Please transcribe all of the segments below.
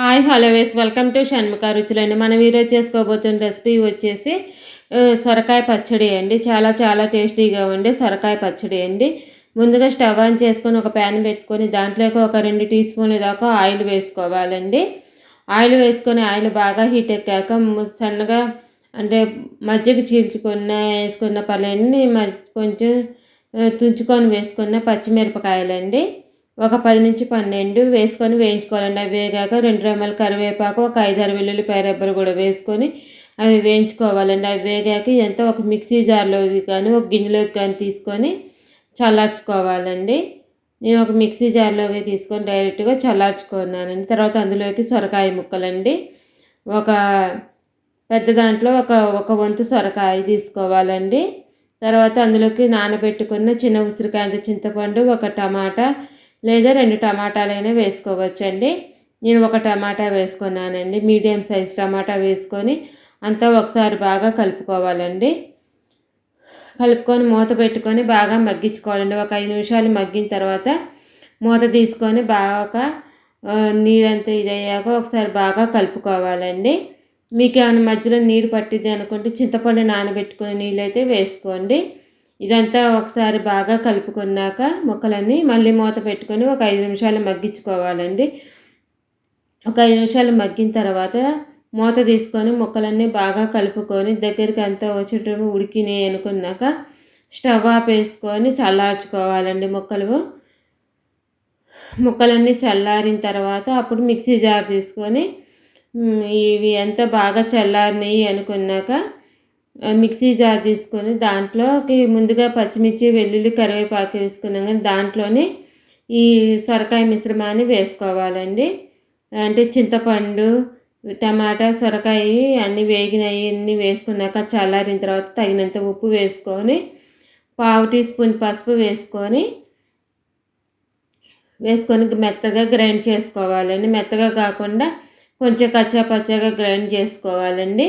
Hi hello ways welcome to Shanmukha రుచులండి. మనం ఈరోజు చేసుకోబోతున్న recipe వచ్చేసి సొరకాయ పచ్చడి అండి. చాలా చాలా టేస్టీగా ఉండే సొరకాయ పచ్చడి అండి. ముందుగా స్టవ్ ఆన్ చేసుకొని ఒక ప్యాన్ పెట్టుకొని దాంట్లోకి ఒక రెండు టీ స్పూన్ల దాకా ఆయిల్ వేసుకోవాలండి. ఆయిల్ వేసుకొని ఆయిల్ బాగా హీట్ ఎక్కాక సన్నగా అంటే మజ్జిగ చీల్చుకున్న వేసుకున్న పళ్ళని కొంచెం తుంచుకొని వేసుకున్న పచ్చిమిరపకాయలండి. ఒక పది నుంచి పన్నెండు వేసుకొని వేయించుకోవాలండి. అవి వేగాక రెండు రెమ్మల కరివేపాకు ఒక ఐదారు వెల్లుల్లిపాయ రెబ్బలు కూడా వేసుకొని అవి వేయించుకోవాలండి. అవి వేగాక ఎంత ఒక మిక్సీ జార్లోకి కానీ ఒక గిన్నెలోకి కానీ తీసుకొని చల్లార్చుకోవాలండి. నేను ఒక మిక్సీ జార్లోకి తీసుకొని డైరెక్ట్గా చల్లార్చుకున్నానండి. తర్వాత అందులోకి సొరకాయ ముక్కలండి. ఒక పెద్ద దాంట్లో ఒక ఒక వంతు సొరకాయ తీసుకోవాలండి. తర్వాత అందులోకి నానబెట్టుకున్న చిన్న ఉసిరికాయ చింతపండు ఒక టమాటా లేదా రెండు టమాటాలైనా వేసుకోవచ్చండి. నేను ఒక టమాటా వేసుకున్నానండి. మీడియం సైజ్ టమాటా వేసుకొని అంతా ఒకసారి బాగా కలుపుకోవాలండి. కలుపుకొని మూత పెట్టుకొని బాగా మగ్గించుకోవాలండి. ఒక ఐదు నిమిషాలు మగ్గిన తర్వాత మూత తీసుకొని బాగా నీరంతా ఇదయ్యాక ఒకసారి బాగా కలుపుకోవాలండి. మీకు ఏమైనా మధ్యలో నీరు పట్టిద్ది అనుకుంటే చింతపండు నానబెట్టుకుని నీళ్ళు అయితే వేసుకోండి. ఇదంతా ఒకసారి బాగా కలుపుకున్నాక ముక్కలన్నీ మళ్ళీ మూత పెట్టుకొని ఒక ఐదు నిమిషాలు మగ్గించుకోవాలండి. ఒక ఐదు నిమిషాలు మగ్గిన తర్వాత మూత తీసుకొని ముక్కలన్నీ బాగా కలుపుకొని దగ్గరికి అంతా వచ్చేటప్పుడు ఉడికినాయి అనుకున్నాక స్టవ్ ఆపేసుకొని చల్లార్చుకోవాలండి ముక్కలు. ముక్కలన్నీ చల్లారిన తర్వాత అప్పుడు మిక్సీ జార్ తీసుకొని ఇవి ఎంత బాగా చల్లారినాయి అనుకున్నాక మిక్సీ జార్ తీసుకొని దాంట్లోకి ముందుగా పచ్చిమిర్చి వెల్లుల్లి కరివేపాకు వేసుకున్నాం కానీ దాంట్లోనే ఈ సొరకాయ మిశ్రమాన్ని వేసుకోవాలండి. అంటే చింతపండు టమాటా సొరకాయ అన్నీ వేగినవి అన్నీ వేసుకున్నాక చల్లారిన తర్వాత తగినంత ఉప్పు వేసుకొని పావు టీ స్పూన్ పసుపు వేసుకొని వేసుకొని మెత్తగా గ్రైండ్ చేసుకోవాలండి. మెత్తగా కాకుండా కొంచెం కచ్చా పచ్చగా గ్రైండ్ చేసుకోవాలండి.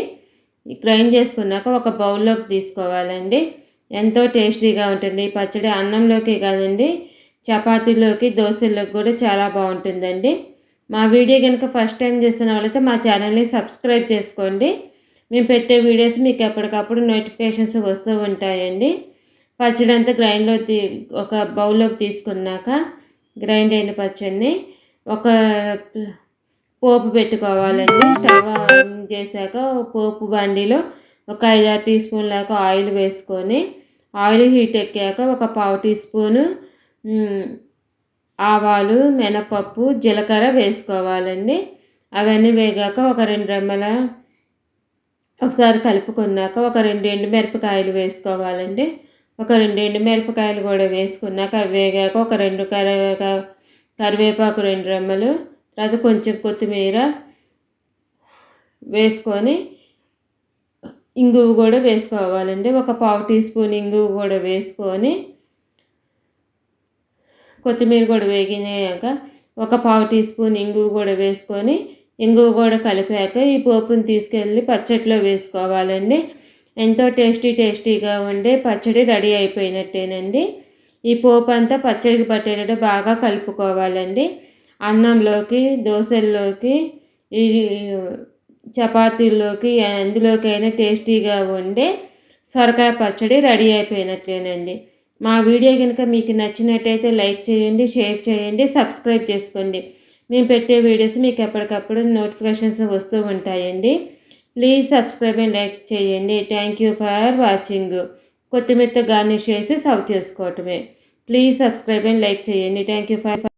గ్రైండ్ చేసుకున్నాక ఒక బౌల్లోకి తీసుకోవాలండి. ఎంతో టేస్టీగా ఉంటుంది. ఈ పచ్చడి అన్నంలోకి కాదండి చపాతీలోకి దోశల్లోకి కూడా చాలా బాగుంటుందండి. మా వీడియో కనుక ఫస్ట్ టైం చేసిన వాళ్ళైతే మా ఛానల్ని సబ్స్క్రైబ్ చేసుకోండి. మేము పెట్టే వీడియోస్ మీకు ఎప్పటికప్పుడు నోటిఫికేషన్స్ వస్తూ ఉంటాయండి. పచ్చడి అంతా గ్రైండ్లో తీ ఒక బౌల్లోకి తీసుకున్నాక గ్రైండ్ అయిన పచ్చడిని ఒక పోపు పెట్టుకోవాలండి. స్టవ్ ఆన్ చేశాక పోపు బండిలో ఒక ఐదారు టీ స్పూన్ లాగా ఆయిల్ వేసుకొని ఆయిల్ హీట్ ఎక్కాక ఒక పావు టీ స్పూను ఆవాలు మినపప్పు జీలకర్ర వేసుకోవాలండి. అవన్నీ వేగాక ఒక రెండు రెమ్మల ఒకసారి కలుపుకున్నాక ఒక రెండు ఎండుమిరపకాయలు వేసుకోవాలండి. ఒక రెండు ఎండుమిరపకాయలు కూడా వేసుకున్నాక అవి వేగాక ఒక రెండు కరి కరివేపాకు రెండు రెమ్మలు తర్వాత కొంచెం కొత్తిమీర వేసుకొని ఇంగువ కూడా వేసుకోవాలండి. ఒక పావు టీ స్పూన్ ఇంగువ కూడా వేసుకొని కొత్తిమీర కూడా వేగినాక ఒక పావు టీ స్పూన్ ఇంగువ కూడా వేసుకొని ఇంగువ కూడా కలిపాక ఈ పోపుని తీసుకెళ్ళి పచ్చడిలో వేసుకోవాలండి. ఎంతో టేస్టీ టేస్టీగా ఉండే పచ్చడి రెడీ అయిపోయినట్టేనండి. ఈ పోపు అంతా పచ్చడికి పట్టేటట్టు బాగా కలుపుకోవాలండి. అన్నంలోకి దోశల్లోకి ఈ చపాతీల్లోకి ఎందులోకైనా టేస్టీగా ఉండే సొరకాయ పచ్చడి రెడీ అయిపోయినట్లేనండి మా వీడియో కనుక మీకు నచ్చినట్టయితే లైక్ చేయండి షేర్ చేయండి సబ్స్క్రైబ్ చేసుకోండి. మేము పెట్టే వీడియోస్ మీకు ఎప్పటికప్పుడు నోటిఫికేషన్స్ వస్తూ ఉంటాయండి. ప్లీజ్ సబ్స్క్రైబ్ అండ్ లైక్ చేయండి. Thank you for watching. కొత్తిమీరతో గార్నిష్ చేసి సర్వ్ చేసుకోవటమే. ప్లీజ్ సబ్స్క్రైబ్ అండ్ లైక్ చేయండి. Thank you for